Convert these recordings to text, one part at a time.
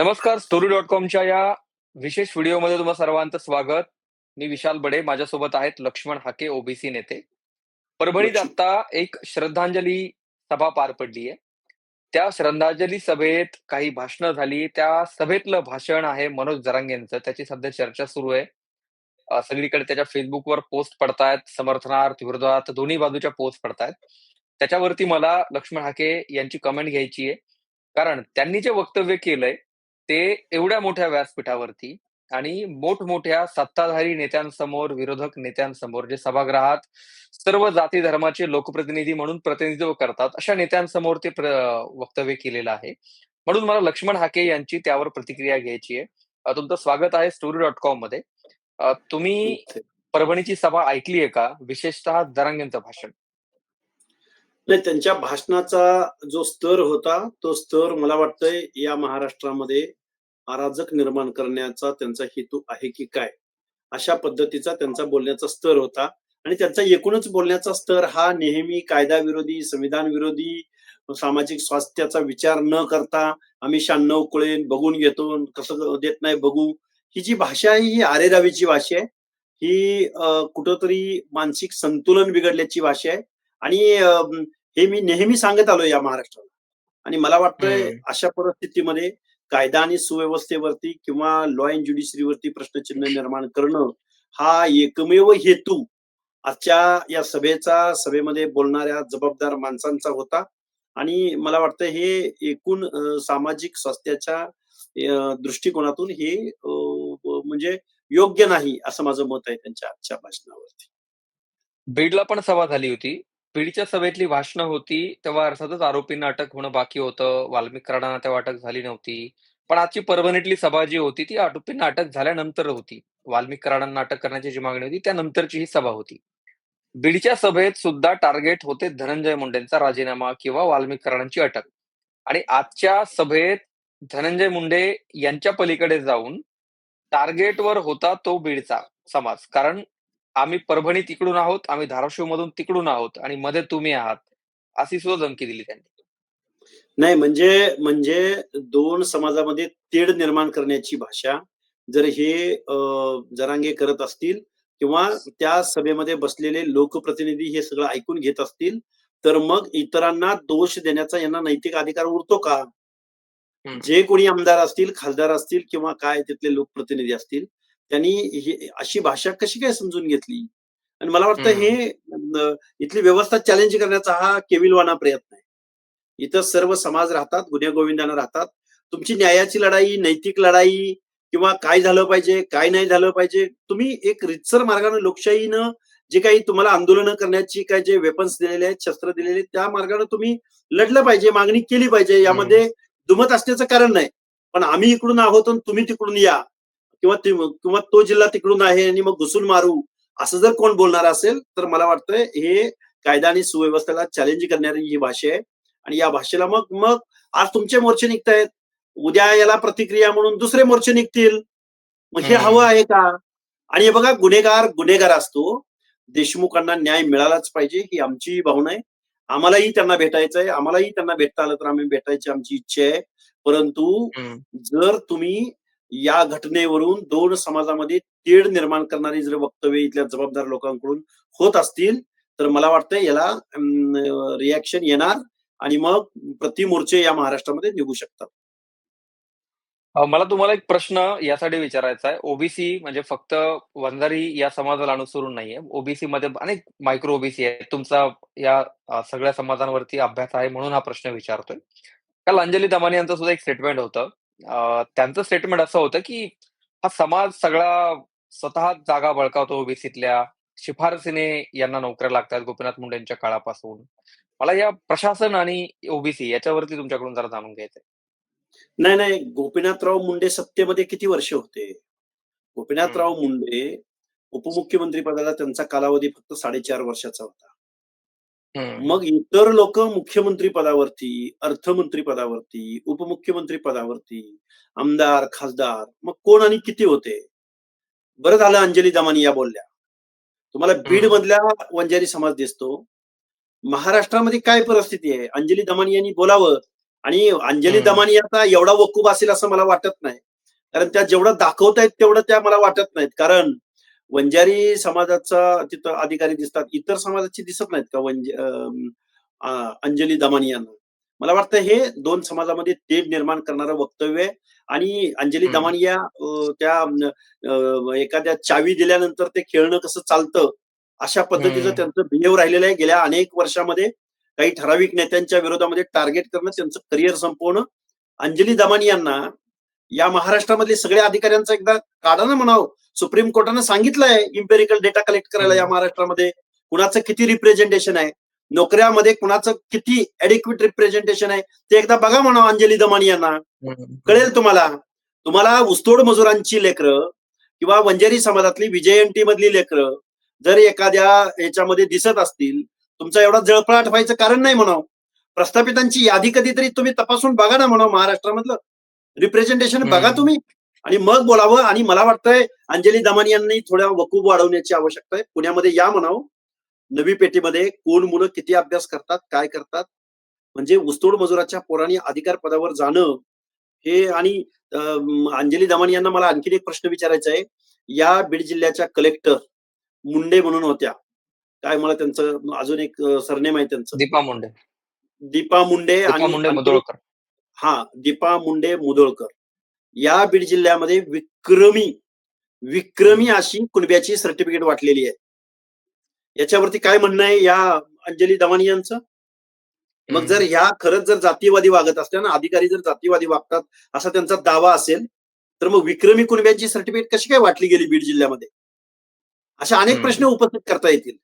नमस्कार story dot कॉमच्या या विशेष व्हिडिओमध्ये तुम्हा सर्वांचं स्वागत. मी विशाल बडे माझ्यासोबत आहेत लक्ष्मण हाके ओबीसी नेते. परभणीत. आता एक श्रद्धांजली सभा पार पडली आहे. त्या श्रद्धांजली सभेत काही भाषणं झाली. त्या सभेतलं भाषण आहे मनोज जरांगेंचं त्याची सध्या चर्चा सुरू आहे. सगळीकडे त्याच्या फेसबुकवर पोस्ट पडतायत. समर्थनार्थ विरोधात दोन्ही बाजूच्या पोस्ट पडतायत. त्याच्यावरती मला लक्ष्मण हाके यांची कमेंट घ्यायची आहे. कारण त्यांनी जे वक्तव्य केलंय ते एवढ्या मोठ्या व्यासपीठावरती आणि मोठमोठ्या सत्ताधारी नेत्यांसमोर विरोधक नेत्यांसमोर जे सभागृहात सर्व जाती धर्माचे लोकप्रतिनिधी म्हणून प्रतिनिधित्व करतात अशा नेत्यांसमोर ते वक्तव्य केलेलं आहे. म्हणून मला लक्ष्मण हाके यांची त्यावर प्रतिक्रिया घ्यायची आहे. तुमचं स्वागत आहे स्टोरी डॉट कॉममध्ये. तुम्ही परभणीची सभा ऐकली आहे का? विशेषतः जरांगेंचं भाषण. नाही त्यांच्या भाषणाचा जो स्तर होता तो स्तर मला वाटतंय या महाराष्ट्रामध्ये अराजक निर्माण करण्याचा त्यांचा हेतू आहे की काय? अशा पद्धतीचा त्यांचा बोलण्याचा स्तर होता. आणि त्यांचा एकूणच बोलण्याचा स्तर हा नेहमी कायदा विरोधी संविधान विरोधी सामाजिक स्वास्थ्याचा विचार न करता आम्ही शहाण्णव कुळे बघून घेतो कसं देत नाही बघू. ही जी भाषा आहे ही आरेरावीची भाषा आहे. ही कुठंतरी मानसिक संतुलन बिघडल्याची भाषा आहे. आणि हे मी नेहमी सांगत आलो या महाराष्ट्राला. आणि मला वाटतंय. अशा परिस्थितीमध्ये कायदा आणि सुव्यवस्थेवरती किंवा लॉ अँड ज्युडिशरीवरती प्रश्नचिन्ह निर्माण करणं हा एकमेव हेतू आजच्या या सभेचा सभेमध्ये बोलणाऱ्या जबाबदार माणसांचा होता. आणि मला वाटतं हे एकूण सामाजिक स्वास्थ्याच्या दृष्टिकोनातून हे म्हणजे योग्य नाही असं माझं मत आहे त्यांच्या आजच्या भाषणावरती. बीडला पण सभा झाली होती. बीडच्या सभेतली भाषणं होती तेव्हा अर्थातच आरोपींना अटक होणं बाकी होतं वाल्मिकरांना तेव्हा अटक झाली नव्हती. पण आजची परभणीतली सभा जी होती ती आरोपींना अटक झाल्यानंतर होती. वाल्मिकराणांना अटक करण्याची जी मागणी होती त्यानंतरची ही सभा होती. बीडच्या सभेत सुद्धा टार्गेट होते धनंजय मुंडेंचा राजीनामा किंवा वाल्मिकराणांची अटक. आणि आजच्या सभेत धनंजय मुंडे यांच्या पलीकडे जाऊन टार्गेटवर होता तो बीडचा समाज. कारण आम्ही परभणी तिकडून आहोत आम्ही धाराशिव मधून तिकडून आहोत आणि मध्ये तुम्ही आहात अशी सुद्धा धमकी दिली त्यांनी नाही म्हणजे म्हणजे दोन समाजामध्ये तेढ निर्माण करण्याची भाषा जर हे जरांगे करत असतील किंवा त्या सभेमध्ये बसलेले लोकप्रतिनिधी हे सगळं ऐकून घेत असतील तर मग इतरांना दोष देण्याचा यांना नैतिक अधिकार उरतो का. जे कोणी आमदार असतील खासदार असतील किंवा काय तिथले लोकप्रतिनिधी असतील त्यांनी ही अशी भाषा कशी काय समजून घेतली? आणि मला वाटतं. हे इथली व्यवस्था चॅलेंज करण्याचा हा केविलवाना प्रयत्न आहे. इथं सर्व समाज राहतात गुन्हे गोविंदानं राहतात. तुमची न्यायाची लढाई नैतिक लढाई किंवा काय झालं पाहिजे काय नाही झालं पाहिजे तुम्ही एक रितसर मार्गाने लोकशाहीनं जे काही तुम्हाला आंदोलनं करण्याची काय जे वेपन्स दिलेले आहेत शस्त्र दिलेले आहेत त्या मार्गाने तुम्ही लढलं पाहिजे मागणी केली पाहिजे यामध्ये दुमत असण्याचं कारण नाही. पण आम्ही इकडून आहोत आणि तुम्ही तिकडून या. किंवा किंवा तो जिल्हा तिकडून आहे आणि मग घुसून मारू असं जर कोण बोलणार असेल तर मला वाटतं हे कायदा आणि सुव्यवस्थेला चॅलेंज करणारी ही भाषा आहे. आणि या भाषेला मग मग आज तुमचे मोर्चे निघतायत. उद्या याला प्रतिक्रिया म्हणून दुसरे मोर्चे निघतील. मग हे. हवं आहे का? आणि हे बघा गुन्हेगार गुन्हेगार असतो. देशमुखांना न्याय मिळालाच पाहिजे ही आमची भावना आहे. आम्हालाही त्यांना भेटायचं आहे आम्हालाही त्यांना भेटता आलं तर आम्ही भेटायची आमची इच्छा आहे. परंतु. जर तुम्ही या घटनेवरून दोन समाजामध्ये तेढ निर्माण करणारी जर वक्तव्य इथल्या जबाबदार लोकांकडून होत असतील तर मला वाटतं याला रिॲक्शन येणार आणि मग प्रतिमोर्चे या महाराष्ट्रामध्ये निघू शकतात. मला तुम्हाला एक प्रश्न यासाठी विचारायचा आहे. ओबीसी म्हणजे फक्त वंजारी या समाजाला अनुसरून नाहीये. ओबीसी मध्ये अनेक मायक्रो ओबीसी आहेत. तुमचा या सगळ्या समाजांवरती अभ्यास आहे म्हणून हा प्रश्न विचारतोय. काल अंजली दमानी यांचं सुद्धा एक स्टेटमेंट होतं. अ, त्यांचं स्टेटमेंट असं होतं की हा समाज सगळा स्वतः जागा बळकावतो ओबीसीतल्या. शिफारसीने यांना नोकऱ्या लागतात गोपीनाथ मुंडेंच्या काळापासून. मला या प्रशासन आणि ओबीसी याच्यावरती तुमच्याकडून जरा जाणून घ्यायचंय. नाही नाही. गोपीनाथराव मुंडे सत्तेमध्ये किती वर्ष होते? गोपीनाथराव मुंडे उपमुख्यमंत्री पदाला त्यांचा कालावधी फक्त साडेचार वर्षाचा होता. मग इतर लोक मुख्यमंत्री पदावरती अर्थमंत्री पदावरती उपमुख्यमंत्री पदावरती आमदार खासदार मग कोण आणि किती होते? बरं झालं अंजली दमानी या बोलल्या. तुम्हाला बीड मधल्या वंजारी समाज दिसतो. महाराष्ट्रामध्ये काय परिस्थिती आहे? अंजली दमानी यांनी बोलावं. आणि अंजली. दमानी आता एवढा वकूब असेल असं मला वाटत नाही. कारण त्या जेवढं दाखवतायत तेवढं त्या मला वाटत नाहीत. कारण वंजारी समाजाचा तिथं अधिकारी दिसतात. इतर समाजाचे दिसत नाहीत का वंज अंजली दमानी यांना? मला वाटतं हे दोन समाजामध्ये तेढ निर्माण करणारं वक्तव्य आहे. आणि अंजली हम्म. दमानी या अं, त्या एखाद्या चावी दिल्यानंतर ते खेळणं कसं चालतं अशा पद्धतीचं. त्यांचं बिहेव राहिलेलं आहे. गेल्या अनेक वर्षामध्ये काही ठराविक नेत्यांच्या विरोधामध्ये टार्गेट करणं त्यांचं करिअर संपवणं. अंजली दमानी यांना या महाराष्ट्रामधले सगळ्या अधिकाऱ्यांचा एकदा काढा ना म्हणावं. सुप्रीम कोर्टानं सांगितलंय इम्पेरिकल डेटा कलेक्ट करायला या. महाराष्ट्रामध्ये. कुणाचं किती रिप्रेझेंटेशन आहे? नोकऱ्यामध्ये कुणाचं किती ऍडिक्विट रिप्रेझेंटेशन आहे? ते एकदा बघा म्हणावं अंजली दमानी यांना. कळेल तुम्हाला. तुम्हाला ऊसतोड मजुरांची लेकरं किंवा वंजारी समाजातली विजयंती मधली लेकरं जर एखाद्या याच्यामध्ये दिसत असतील तुमचा एवढा जळफळाट व्हायचं कारण नाही म्हणावं. प्रस्थापितांची यादी कधीतरी तुम्ही तपासून बघा ना म्हणावं महाराष्ट्रामधलं. रिप्रेझेंटेशन. बघा तुम्ही. आणि मग बोलावं आणि मला वाटतंय अंजली दमानी यांनी थोड्या वकूब वाढवण्याची आवश्यकता आहे. पुण्यामध्ये या म्हणावं. नवी पेठीमध्ये कोण मुलं किती अभ्यास करतात काय करतात? म्हणजे ऊसतोड मजुराच्या पोरांनी अधिकार पदावर जाणं हे आणि अंजली दमानी यांना मला आणखीन एक प्रश्न विचारायचा आहे. या बीड जिल्ह्याच्या कलेक्टर मुंडे म्हणून होत्या. काय मला त्यांचं अजून एक सरनेम आहे त्यांचं. दीपा मुंडे. दीपा मुंडे आणि मुंडे हा दीपा मुंडे मुदोळकर या बीड जिल्ह्यामध्ये विक्रमी विक्रमी अशी कुणब्याची सर्टिफिकेट वाटलेली आहे. याच्यावरती काय म्हणणं आहे या अंजली दमानी यांचं? मग जर ह्या खरंच जर जातीवादी वागत असल्या ना अधिकारी जर जातीवादी वागतात असा त्यांचा दावा असेल तर मग विक्रमी कुणब्यांची सर्टिफिकेट कशी काय वाटली गेली बीड जिल्ह्यामध्ये? अशा अनेक. प्रश्न उपस्थित करता येतील.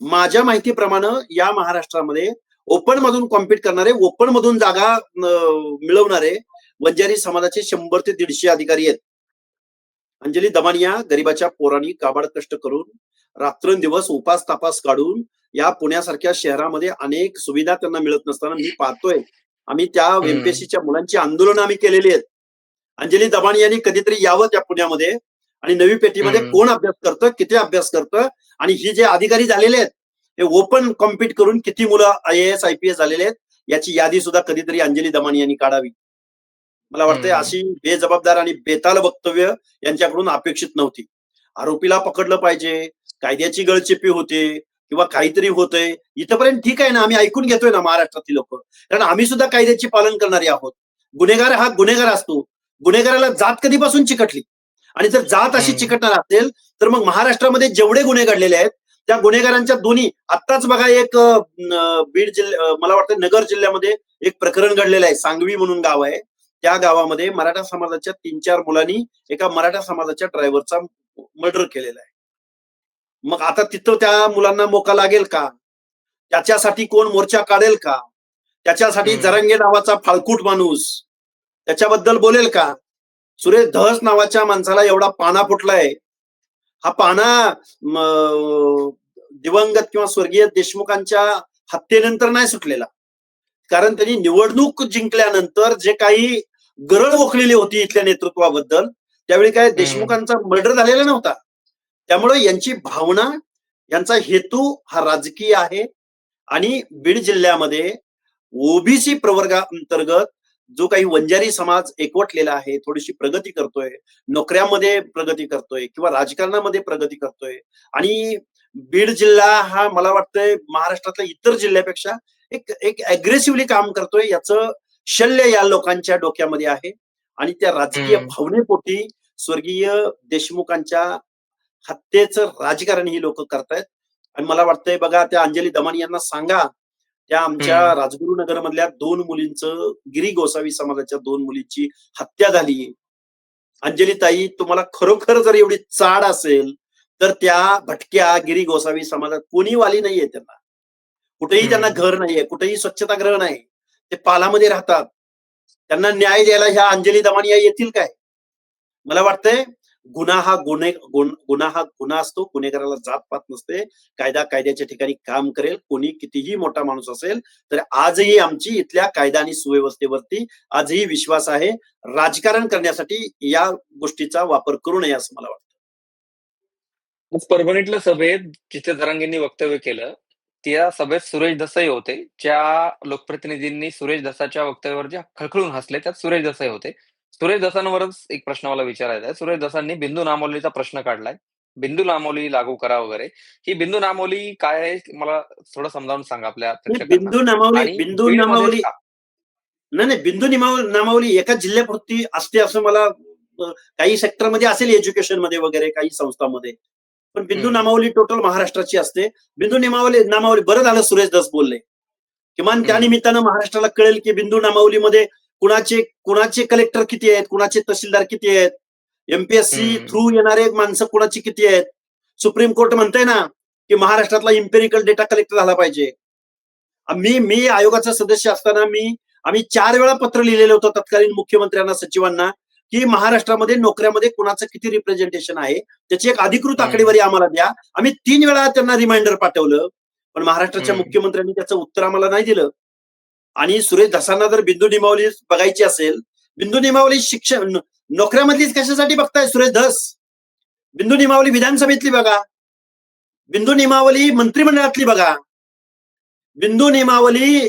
माझ्या माहितीप्रमाणे या महाराष्ट्रामध्ये ओपन मधून कॉम्पिट करणारे ओपन मधून जागा मिळवणारे वंजारी समाजाचे शंभर ते दीडशे अधिकारी आहेत अंजली दमानिया गरिबाच्या पोरांनी काबाड कष्ट करून रात्रंदिवस उपास तापास काढून या पुण्यासारख्या शहरामध्ये अनेक सुविधा त्यांना मिळत नसताना मी पाहतोय आम्ही त्या. एमपीएससीच्या मुलांची आंदोलनं आम्ही केलेली आहेत अंजली दबाणी यांनी कधीतरी यावं त्या पुण्यामध्ये आणि नवी पेठीमध्ये हम्म. कोण अभ्यास करतं किती अभ्यास करतं आणि ही जे अधिकारी झालेले आहेत हे ओपन कॉम्पिट करून किती मुलं I A S I P S आहेत याची यादी सुद्धा कधीतरी अंजली दमानी यांनी काढावी. मला वाटतंय. अशी बेजबाबदार आणि बेताल वक्तव्य यांच्याकडून अपेक्षित नव्हती. आरोपीला पकडलं पाहिजे कायद्याची गळचेपी होते किंवा काहीतरी होतंय इथपर्यंत ठीक आहे ना आम्ही ऐकून घेतोय ना महाराष्ट्रातील लोक. कारण आम्ही सुद्धा कायद्याची पालन करणारे आहोत. गुन्हेगार हा गुन्हेगार असतो. गुन्हेगाराला जात कधीपासून चिकटली? आणि जर जात अशी. चिकटणार असेल तर मग महाराष्ट्रामध्ये जेवढे गुन्हे घडलेले आहेत त्या गुन्हेगारांच्या दोन्ही आत्ताच बघा एक बीड जिल्ह्या मला वाटतं नगर जिल्ह्यामध्ये एक प्रकरण घडलेलं आहे. सांगवी म्हणून गाव आहे. त्या गावामध्ये मराठा समाजाच्या तीन चार मुलांनी एका मराठा समाजाच्या ड्रायव्हरचा मर्डर केलेला आहे. मग आता तिथं त्या मुलांना मोका लागेल का? त्याच्यासाठी कोण मोर्चा काढेल का? त्याच्यासाठी. जरंगे नावाचा फाळकूट माणूस त्याच्याबद्दल बोलेल का? सुरेश धस नावाच्या माणसाला एवढा पाना फुटलाय. हा पाना दिवंगत किंवा स्वर्गीय देशमुखांच्या हत्येनंतर नाही सुटलेला. कारण त्यांनी निवडणूक जिंकल्यानंतर जे काही गरज ओकलेली होती इथल्या नेतृत्वाबद्दल त्यावेळी काय देशमुखांचा मर्डर झालेला नव्हता. त्यामुळे यांची भावना यांचा हेतू हा राजकीय आहे. आणि बीड जिल्ह्यामध्ये ओबीसी प्रवर्गाअंतर्गत जो काही वंजारी समाज एकवटलेला आहे थोडीशी प्रगती करतोय नोकऱ्यामध्ये प्रगती करतोय किंवा राजकारणामध्ये प्रगती करतोय आणि बीड जिल्हा हा मला वाटतंय महाराष्ट्रातल्या इतर जिल्ह्यापेक्षा एक एक अग्रेसिव्हली काम करतोय याचं शल्य या लोकांच्या डोक्यामध्ये आहे आणि त्या राजकीय. भावनेपोटी स्वर्गीय देशमुखांच्या हत्येचं राजकारण ही लोक करतायत आणि मला वाटतंय बघा त्या अंजली दमानी यांना सांगा त्या आमच्या. राजगुरुनगर मधल्या दोन मुलींचं गिरी गोसावी समाजाच्या दोन मुलींची हत्या झाली. अंजली ताई तुम्हाला खरोखर जर एवढी चाड असेल तर त्या भटक्या गिरी गोसावी समाजात कोणी वाली नाहीये त्यांना. कुठेही. त्यांना घर नाहीये कुठेही स्वच्छतागृह नाही. ते पालामध्ये राहतात. त्यांना न्याय द्यायला ह्या अंजली दमानिया येतील काय? मला वाटतंय गुन्हा हा गुन्हे गुन्हा हा गुन्हा असतो. गुन्हेगाराला जात पात नसते. कायदा कायद्याच्या ठिकाणी काम करेल. कोणी कितीही मोठा माणूस असेल तर आजही आमची इथल्या कायदा आणि सुव्यवस्थेवरती आजही विश्वास आहे. राजकारण करण्यासाठी या गोष्टीचा वापर करू नये असं मला वाटतं. परभणीतल्या सभेत जिथे जरांगेंनी वक्तव्य केलं. त्या सभेत सुरेश दसाई होते. ज्या लोकप्रतिनिधींनी सुरेश दसाच्या वक्तव्यावर जे खळखळून हसले, त्यात सुरेश दसाई होते. सुरेश धसांवरच एक प्रश्न मला विचारायचा आहे. सुरेश धसांनी बिंदू नामावलीचा प्रश्न काढलाय. बिंदू नामावली लागू करा वगैरे. ही बिंदू नामावली काय आहे? मला थोडं समजावून सांगा आपल्या. बिंदू नामावली बिंदू नामावली नाही, नाही. बिंदू निमाव नामावली एका जिल्ह्यापुरती असते असं मला काही सेक्टरमध्ये असेल एज्युकेशनमध्ये वगैरे काही संस्थांमध्ये. पण बिंदू. नामावली टोटल महाराष्ट्राची असते. बिंदू निमावली नामावली बरं झालं सुरेश धस बोलले. किमान त्या. निमित्तानं महाराष्ट्राला कळेल की बिंदू नामावलीमध्ये कुणाचे कुणाचे कलेक्टर किती आहेत, कुणाचे तहसीलदार किती आहेत, एमपीएससी. थ्रू येणारे माणसं कुणाची किती आहेत. सुप्रीम कोर्ट म्हणतंय ना, की महाराष्ट्रातला इम्पेरिकल डेटा कलेक्ट झाला पाहिजे. मी मी आयोगाचा सदस्य असताना मी आम्ही 4 वेळा पत्र लिहिलेलं होतं तत्कालीन मुख्यमंत्र्यांना, सचिवांना, की महाराष्ट्रामध्ये नोकऱ्यामध्ये कुणाचं किती रिप्रेझेंटेशन आहे, त्याची एक अधिकृत. आकडेवारी आम्हाला द्या. आम्ही 3 वेळा त्यांना रिमाइंडर पाठवलं. पण महाराष्ट्राच्या. मुख्यमंत्र्यांनी त्याचं उत्तर आम्हाला नाही दिलं. आणि सुरेश धसांना जर बिंदू निमावली बघायची असेल, बिंदू निमावली शिक्षण नोकऱ्यामधलीच कशासाठी बघताय सुरेश धस? बिंदू निमावली विधानसभेतली बघा. बिंदू निमावली मंत्रिमंडळातली बघा. बिंदू निमावली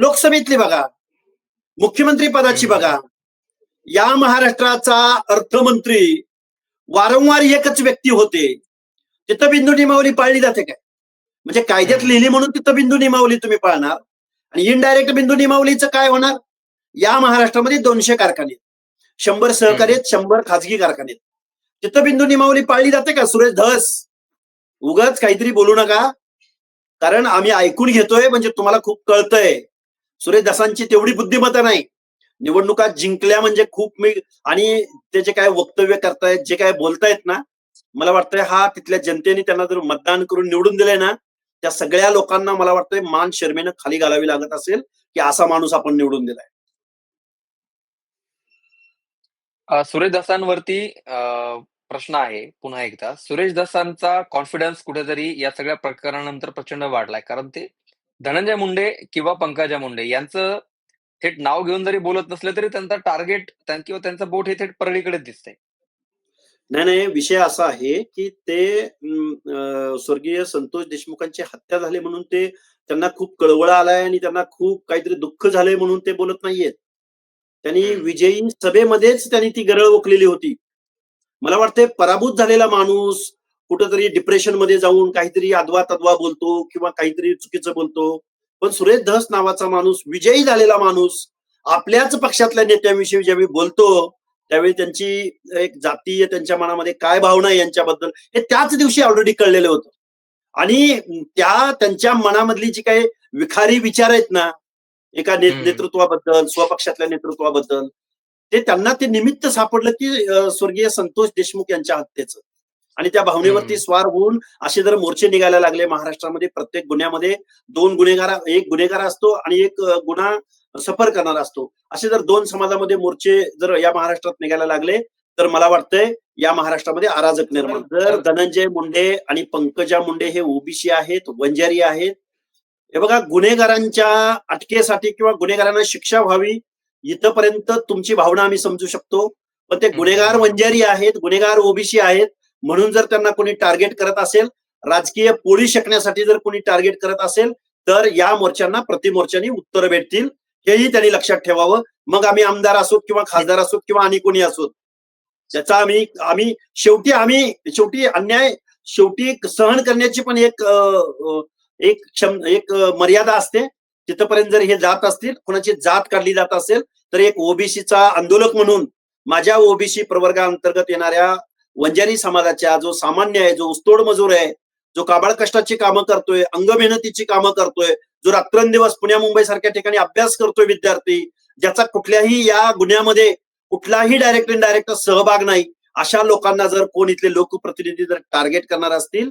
लोकसभेतली बघा. मुख्यमंत्री पदाची बघा. या महाराष्ट्राचा अर्थमंत्री वारंवार एकच व्यक्ती होते. तिथं बिंदू निमावली पाळली जाते काय? म्हणजे कायद्यात लिहिली म्हणून तिथं बिंदू निमावली तुम्ही पाळणार आणि इनडायरेक्ट बिंदू निमावलीचं काय होणार? या महाराष्ट्रामध्ये दोनशे कारखाने शंभर सहकारी आहेत, शंभर खाजगी कारखाने आहेत. तिथं बिंदू निमावली पाळली जाते का? सुरेश धस, उगाच काहीतरी बोलू नका. कारण आम्ही ऐकून घेतोय म्हणजे तुम्हाला खूप कळतंय. सुरेश धसांची तेवढी बुद्धिमत्ता नाही. निवडणुका जिंकल्या म्हणजे खूप मी आणि ते जे काय वक्तव्य करतायत, जे काय बोलतायत ना, मला वाटतंय हा तिथल्या जनतेने त्यांना जर मतदान करून निवडून दिलंय ना, त्या सगळ्या लोकांना मला वाटतंय मान शर्मेनं खाली घालावी लागत असेल, की असा माणूस आपण निवडून दिलाय. सुरेश दासांवरती अ, प्रश्न आहे पुन्हा एकदा. सुरेश दासांचा कॉन्फिडन्स कुठेतरी या सगळ्या प्रकरणानंतर प्रचंड वाढलाय. कारण ते धनंजय मुंडे किंवा पंकजा मुंडे यांचं थेट नाव घेऊन जरी बोलत नसले, तरी त्यांचा टार्गेट किंवा त्यांचं बोट हे थेट परळीकडेच दिसतंय. नाही, नाही. विषय असा आहे, की ते स्वर्गीय संतोष देशमुखांची हत्या झाली म्हणून ते त्यांना खूप कळवळा आलाय आणि त्यांना खूप काहीतरी दुःख झालंय म्हणून ते बोलत नाहीयेत. त्यांनी. विजयी सभेमध्येच त्यांनी ती गरळ ओकलेली होती. मला वाटतंय पराभूत झालेला माणूस कुठेतरी डिप्रेशनमध्ये जाऊन काहीतरी अदवा-तदवा बोलतो किंवा काहीतरी चुकीचं बोलतो. पण सुरेश धस नावाचा माणूस, विजयी झालेला माणूस, आपल्याच पक्षातल्या नेत्यांविषयी ज्यावेळी बोलतो, त्यावेळी त्यांची एक जातीय त्यांच्या मनामध्ये काय भावना आहे यांच्याबद्दल, हे त्याच दिवशी ऑलरेडी कळलेलं होतं. आणि त्या त्यांच्या मनामधली जी काही विखारी विचार आहेत ना, एका. नेतृत्वाबद्दल, स्वपक्षातल्या नेतृत्वाबद्दल, ते त्यांना ते निमित्त सापडलं, की स्वर्गीय संतोष देशमुख यांच्या हत्येचं. आणि त्या भावनेवरती. स्वार होऊन असे जर मोर्चे निघायला लागले महाराष्ट्रामध्ये प्रत्येक गुन्ह्यामध्ये 2 गुन्हेगार एक गुन्हेगार असतो आणि एक गुन्हा सफर करणारा असतो. असे जर 2 समाजामध्ये मोर्चे जर या महाराष्ट्रात निघायला लागले, तर मला वाटतंय या महाराष्ट्रामध्ये अराजक निर्माण. जर धनंजय मुंडे आणि पंकजा मुंडे हे ओबीसी आहेत, वंजारी आहेत. हे बघा गुन्हेगारांच्या अटकेसाठी किंवा गुन्हेगारांना शिक्षा व्हावी इथपर्यंत तुमची भावना आम्ही समजू शकतो. पण ते गुन्हेगार. वंजारी आहेत, गुन्हेगार ओबीसी आहेत. म्हणून जर त्यांना कोणी टार्गेट करत असेल, राजकीय पोळी शेकण्यासाठी जर कोणी टार्गेट करत असेल, तर या मोर्चांना प्रतिमोर्चांनी उत्तरं भेटतील. हेही त्यांनी लक्षात ठेवावं. मग आम्ही आमदार असोत किंवा खासदार असोत किंवा आणि कोणी असोत. त्याचा आम्ही आम्ही शेवटी आम्ही शेवटी अन्याय शेवटी सहन करण्याची पण एक एक क्षम एक मर्यादा असते. तिथपर्यंत जर हे जात असतील, कोणाची जात काढली जात असेल, तर एक ओबीसीचा आंदोलक म्हणून माझ्या ओबीसी प्रवर्गाअंतर्गत येणाऱ्या वंजारी समाजाच्या जो सामान्य आहे, जो उस्तोड मजूर आहे, जो काबाळ कष्टाची कामं करतोय, अंग मेहनतीची कामं करतोय, जो रात्रंदिवस पुण्या मुंबई सारख्या ठिकाणी अभ्यास करतोय विद्यार्थी, ज्याचा कुठल्याही या गुन्ह्यामध्ये कुठलाही डायरेक्ट इनडायरेक्ट सहभाग नाही, अशा लोकांना जर कोण इथले लोकप्रतिनिधी जर टार्गेट करणार असतील,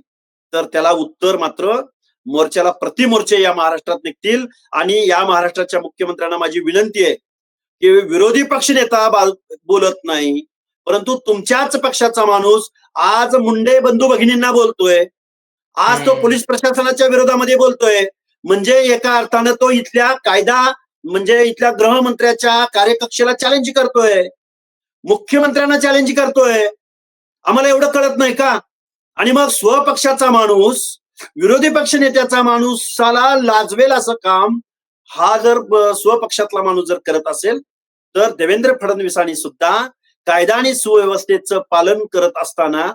तर त्याला उत्तर मात्र मोर्चाला प्रतिमोर्चे या महाराष्ट्रात निघतील आणि या महाराष्ट्राच्या मुख्यमंत्र्यांना माझी विनंती आहे, की विरोधी पक्षनेता बा बोलत नाही, परंतु तुमच्याच पक्षाचा माणूस आज मुंडे बंधू भगिनींना बोलतोय. आज तो. पोलीस प्रशासनाच्या विरोधामध्ये बोलतोय. म्हणजे एका अर्थानं तो इथल्या कायदा म्हणजे इथल्या गृहमंत्र्याच्या कार्यकक्षेला चॅलेंज करतोय. मुख्यमंत्र्यांना चॅलेंज करतोय. आम्हाला एवढं कळत नाही का? आणि मग स्वपक्षाचा माणूस विरोधी पक्ष नेत्याचा माणूसाला लाजवेल असं काम हा जर स्वपक्षातला माणूस जर करत असेल तर देवेंद्र फडणवीसांनी सुद्धा कायदा आणि सुव्यवस्थेचं पालन करत असताना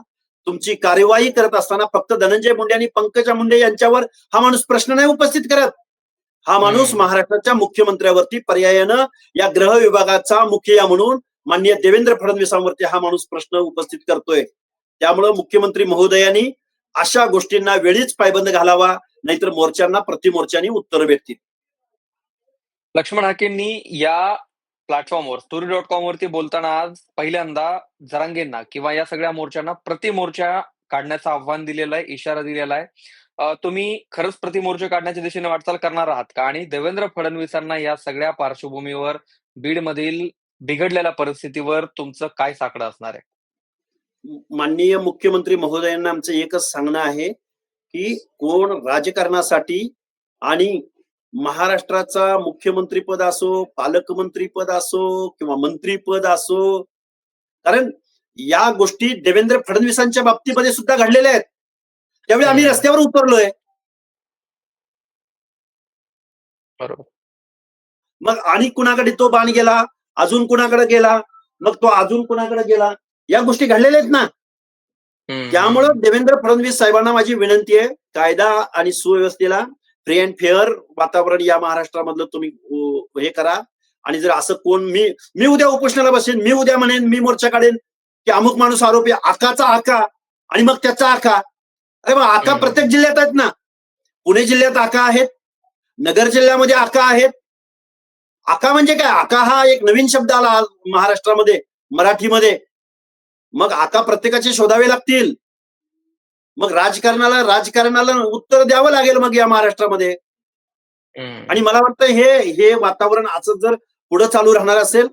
तुमची कार्यवाही करत असताना फक्त धनंजय मुंडे आणि पंकजा मुंडे यांच्यावर हा माणूस प्रश्न नाही उपस्थित करत. हा माणूस. महाराष्ट्राच्या मुख्यमंत्र्यावरती पर्यायानं या गृह विभागाचा मुखिया म्हणून माननीय देवेंद्र फडणवीसांवरती हा माणूस प्रश्न उपस्थित करतोय. त्यामुळं मुख्यमंत्री महोदयांनी अशा गोष्टींना वेळीच पायबंद घालावा नाहीतर मोर्चांना प्रतिमोर्चानी उत्तर भेटतील. लक्ष्मण हाकेंनी या प्लॅटफॉर्मवर तुरी डॉट कॉम वरती बोलताना आज पहिल्यांदा जरांगेंना किंवा या सगळ्या मोर्चांना प्रतिमोर्चा काढण्याचं आव्हान दिलेलं आहे इशारा दिलेला आहे. तुम्ही खरंच प्रतिमोर्चा काढण्याच्या दिशेने वाटचाल करणार आहात का? आणि देवेंद्र फडणवीसांना या सगळ्या पार्श्वभूमीवर बीडमधील बिघडलेल्या परिस्थितीवर तुमचं काय साकडं असणार आहे? माननीय मुख्यमंत्री महोदयांना आमचं एकच सांगणं आहे की कोण राजकारणासाठी आणि महाराष्ट्राचा मुख्यमंत्री पद असो पालकमंत्री पद असो किंवा मंत्रीपद असो कारण या गोष्टी देवेंद्र फडणवीसांच्या बाबतीमध्ये सुद्धा घडलेल्या आहेत. त्यावेळी आम्ही. रस्त्यावर उतरलोय. बरोबर. मग आणि कुणाकडे तो बाण गेला अजून कुणाकडे गेला मग तो अजून कुणाकडे गेला या गोष्टी घडलेल्या आहेत ना. त्यामुळं देवेंद्र फडणवीस साहेबांना माझी विनंती आहे कायदा आणि सुव्यवस्थेला फ्री अँड फेअर वातावरण या महाराष्ट्रामधलं तुम्ही हे करा. आणि जर असं कोण मी मी उद्या उपोषणाला बसेन मी उद्या म्हणेन मी मोर्चा काढेन की अमुक माणूस आरोपी आकाचा आका आणि मग त्याचा आका. अरे मग आका. प्रत्येक जिल्ह्यात आहेत ना. पुणे जिल्ह्यात आका आहेत नगर जिल्ह्यामध्ये आका आहेत. आका म्हणजे काय? आका हा एक नवीन शब्द आला महाराष्ट्रामध्ये मराठीमध्ये. मग आका प्रत्येकाचे शोधावे लागतील. मग राजकारणाला राजकारणाला उत्तर द्यावं लागेल मग या महाराष्ट्रामध्ये. आणि मला वाटतं हे हे वातावरण असं जर पुढे चालू राहणार असेल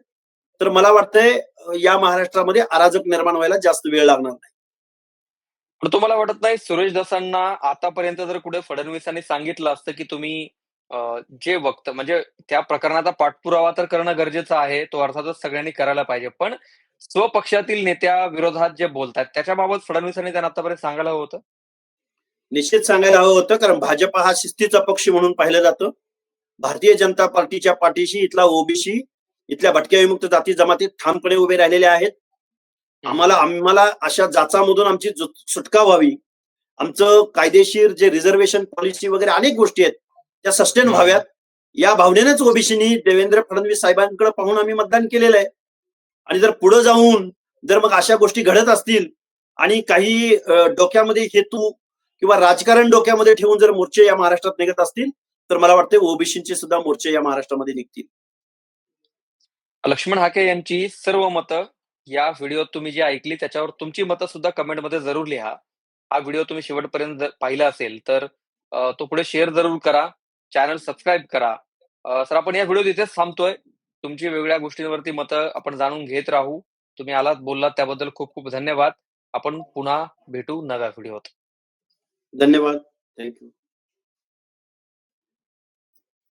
तर मला वाटतंय या महाराष्ट्रामध्ये अराजक निर्माण व्हायला जास्त वेळ लागणार नाही. पण तुम्हाला वाटत नाही सुरेश दसांना आतापर्यंत जर कुठे फडणवीसांनी सांगितलं असतं की तुम्ही जे वक्त म्हणजे त्या प्रकरणाचा पाठपुरावा तर करणं गरजेचं आहे तो अर्थातच सगळ्यांनी करायला पाहिजे. पण स्वपक्षातील नेत्या विरोधात जे बोलतात त्याच्याबाबत फडणवीसांनी त्यांना आतापर्यंत सांगायला हवं होतं? निश्चित सांगायला हवं होतं कारण भाजपा हा शिस्तीचा पक्ष म्हणून पाहिलं जातं. भारतीय जनता पार्टीच्या पाठीशी इथला ओबीसी इथल्या भटक्या विमुक्त जाती जमातीत ठामपणे उभे राहिलेले आहेत. आम्हाला आम्हाला अशा जाचामधून आमची सुटका व्हावी. आमचं कायदेशीर जे रिझर्वेशन पॉलिसी वगैरे अनेक गोष्टी आहेत त्या सस्टेन. व्हाव्यात. या भावनेनेच ओबीसीनी देवेंद्र फडणवीस साहेबांकडे पाहून आम्ही मतदान केलेलं आहे. आणि जर पुढे जाऊन जर मग अशा गोष्टी घडत असतील आणि काही डोक्यामध्ये हेतू किंवा राजकारण डोक्यामध्ये ठेवून जर मोर्चे या महाराष्ट्रात निघत असतील तर मला वाटतं ओबीसीचे सुद्धा मोर्चे या महाराष्ट्रामध्ये निघतील. लक्ष्मण हाके यांची सर्व मतं या व्हिडिओत तुम्ही जी ऐकली त्याच्यावर तुमची मतं सुद्धा कमेंटमध्ये जरूर लिहा. हा व्हिडिओ तुम्ही शेवटपर्यंत जर पाहिला असेल तर तो पुढे शेअर जरूर करा. चॅनल सबस्क्राईब करा. सर आपण या व्हिडिओ इथेच थांबतोय. तुमची वेगळ्या गोष्टींवरती मतं आपण जाणून घेत राहू. तुम्ही आलात बोललात त्याबद्दल खूप खूप धन्यवाद. आपण पुन्हा भेटू नव्या व्हिडिओत. धन्यवाद. थँक्यू.